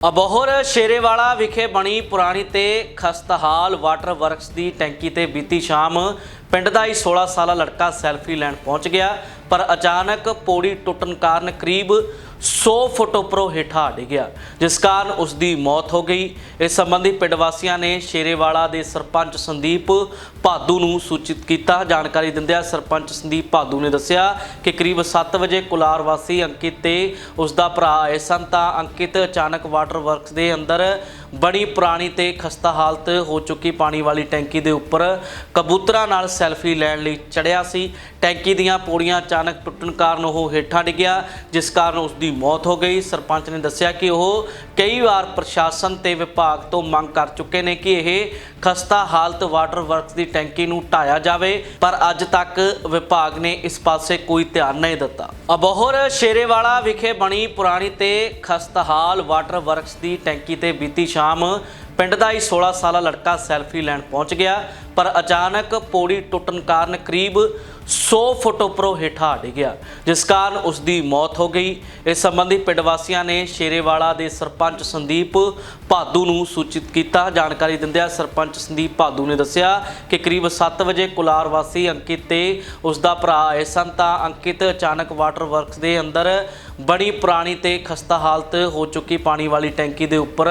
ਅਬੋਹਰ ਸ਼ੇਰੇਵਾਲਾ ਵਿਖੇ ਬਣੀ ਪੁਰਾਣੀ ਤੇ ਖਸਤਹਾਲ ਵਾਟਰ ਵਰਕਸ ਦੀ ਟੈਂਕੀ ਤੇ ਬੀਤੀ ਸ਼ਾਮ ਪਿੰਡ ਦਾ ਹੀ 16 ਸਾਲਾ ਲੜਕਾ ਸੈਲਫੀ ਲੈਣ ਪਹੁੰਚ ਗਿਆ, ਪਰ ਅਚਾਨਕ ਪੌੜੀ ਟੁੱਟਣ ਕਾਰਨ ਕਰੀਬ 100 ਫੁੱਟ ਉੱਪਰੋਂ ਹੇਠਾਂ ਡਿੱਗਿਆ ਜਿਸ ਕਾਰਨ ਉਸ ਦੀ ਮੌਤ ਹੋ ਗਈ। ਇਸ ਸੰਬੰਧੀ ਪਿੰਡ ਵਾਸੀਆਂ ਨੇ ਸ਼ੇਰੇਵਾਲਾ ਦੇ ਸਰਪੰਚ ਸੰਦੀਪ ਭਾਦੂ ਨੂੰ ਸੂਚਿਤ ਕੀਤਾ। ਜਾਣਕਾਰੀ ਦਿੰਦਿਆਂ ਸਰਪੰਚ ਸੰਦੀਪ ਭਾਦੂ ਨੇ ਦੱਸਿਆ ਕਿ ਕਰੀਬ 7 ਵਜੇ ਕੁਲਾਰ ਵਾਸੀ ਅੰਕਿਤ ਤੇ ਉਸ ਦਾ ਭਰਾ ਆਏ ਸਨ ਤਾਂ ਅੰਕਿਤ ਅਚਾਨਕ ਵਾਟਰ ਵਰਕਸ ਦੇ ਅੰਦਰ ਬੜੀ ਪੁਰਾਣੀ ਤੇ ਖਸਤਾ ਹਾਲਤ ਹੋ ਚੁੱਕੀ ਪਾਣੀ ਵਾਲੀ ਟੈਂਕੀ ਦੇ ਉੱਪਰ ਕਬੂਤਰਾਂ ਨਾਲ ਸੈਲਫੀ ਲੈਣ ਲਈ ਚੜਿਆ ਸੀ। ਟੈਂਕੀ ਦੀਆਂ ਪੌੜੀਆਂ ਅਚਾਨਕ ਟੁੱਟਣ ਕਾਰਨ ਉਹ ਹੇਠਾਂ ਡਿੱਗਿਆ, ਜਿਸ ਕਾਰਨ ਉਸ ਦੀ ਮੌਤ ਹੋ ਗਈ। ਸਰਪੰਚ ਨੇ ਦੱਸਿਆ ਕਿ ਉਹ ਕਈ ਵਾਰ ਪ੍ਰਸ਼ਾਸਨ ਤੇ ਵਿਭਾਗ ਤੋਂ ਮੰਗ ਕਰ ਚੁੱਕੇ ਨੇ ਕਿ ਇਹ ਖਸਤਾ ਹਾਲਤ ਵਾਟਰ ਵਰਕਸ ਦੀ ਟੈਂਕੀ ਨੂੰ ਢਾਇਆ ਜਾਵੇ, ਪਰ ਅੱਜ ਤੱਕ ਵਿਭਾਗ ਨੇ ਇਸ ਪਾਸੇ ਕੋਈ ਧਿਆਨ ਨਹੀਂ ਦਿੱਤਾ। ਅਬੋਹਰ ਸ਼ੇਰੇਵਾਲਾ ਵਿਖੇ ਬਣੀ ਪੁਰਾਣੀ ਤੇ ਖਸਤਹਾਲ ਵਾਟਰ ਵਰਕਸ ਦੀ ਟੈਂਕੀ ਤੇ ਬੀਤੀ ਸ਼ਾਮ ਪਿੰਡ ਦਾ ਹੀ 16 ਸਾਲਾ ਲੜਕਾ ਸੈਲਫੀ ਲੈਣ ਪਹੁੰਚ ਗਿਆ। ਪਰ ਅਚਾਨਕ ਪੌੜੀ ਟੁੱਟਣ ਕਾਰਨ ਕਰੀਬ 100 ਫੁੱਟ ਉੱਪਰੋਂ ਹੇਠਾਂ ਡਿੱਗਿਆ ਜਿਸ ਕਾਰਨ ਉਸ ਦੀ ਮੌਤ ਹੋ ਗਈ। ਇਸ ਸੰਬੰਧੀ ਪਿੰਡ ਵਾਸੀਆਂ ਨੇ ਸ਼ੇਰੇਵਾਲਾ ਦੇ ਸਰਪੰਚ ਸੰਦੀਪ ਭਾਦੂ ਨੂੰ ਸੂਚਿਤ ਕੀਤਾ। ਜਾਣਕਾਰੀ ਦਿੰਦਿਆਂ ਸਰਪੰਚ ਸੰਦੀਪ ਭਾਦੂ ਨੇ ਦੱਸਿਆ ਕਿ ਕਰੀਬ 7 ਵਜੇ ਕੁਲਾਰ ਵਾਸੀ ਅੰਕਿਤ ਤੇ ਉਸ ਦਾ ਭਰਾ ਆਏ ਸਨ ਤਾਂ ਅੰਕਿਤ ਅਚਾਨਕ ਵਾਟਰ ਵਰਕਸ ਦੇ ਅੰਦਰ ਬੜੀ ਪੁਰਾਣੀ ਤੇ ਖਸਤਾ ਹਾਲਤ ਹੋ ਚੁੱਕੀ ਪਾਣੀ ਵਾਲੀ ਟੈਂਕੀ ਦੇ ਉੱਪਰ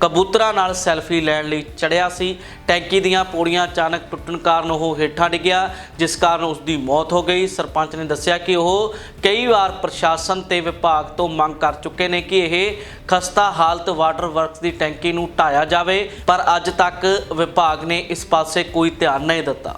ਕਬੂਤਰਾਂ ਨਾਲ ਸੈਲਫੀ ਲੈਣ ਲਈ ਚੜਿਆ ਸੀ। ਟੈਂਕੀ ਦੀਆਂ ਪੌੜੀਆਂ ਅਚਾਨਕ ਟੁੱਟਣ ਕਾਰਨ ਉਹ ਹੇਠਾਂ ਡਿੱਗਿਆ ਜਿਸ ਕਾਰਨ ਉਸ ਦੀ ਮੌਤ ਹੋ ਗਈ। ਸਰਪੰਚ ਨੇ ਦੱਸਿਆ ਕਿ ਉਹ ਕਈ ਵਾਰ ਪ੍ਰਸ਼ਾਸਨ ਤੇ ਵਿਭਾਗ ਤੋਂ ਮੰਗ ਕਰ ਚੁੱਕੇ ਨੇ ਕਿ ਇਹ ਖਸਤਾ ਹਾਲਤ ਵਾਟਰ ਵਰਕਸ ਦੀ ਟੈਂਕੀ ਨੂੰ ਢਾਇਆ ਜਾਵੇ, ਪਰ ਅੱਜ ਤੱਕ ਵਿਭਾਗ ਨੇ ਇਸ ਪਾਸੇ ਕੋਈ ਧਿਆਨ ਨਹੀਂ ਦਿੱਤਾ।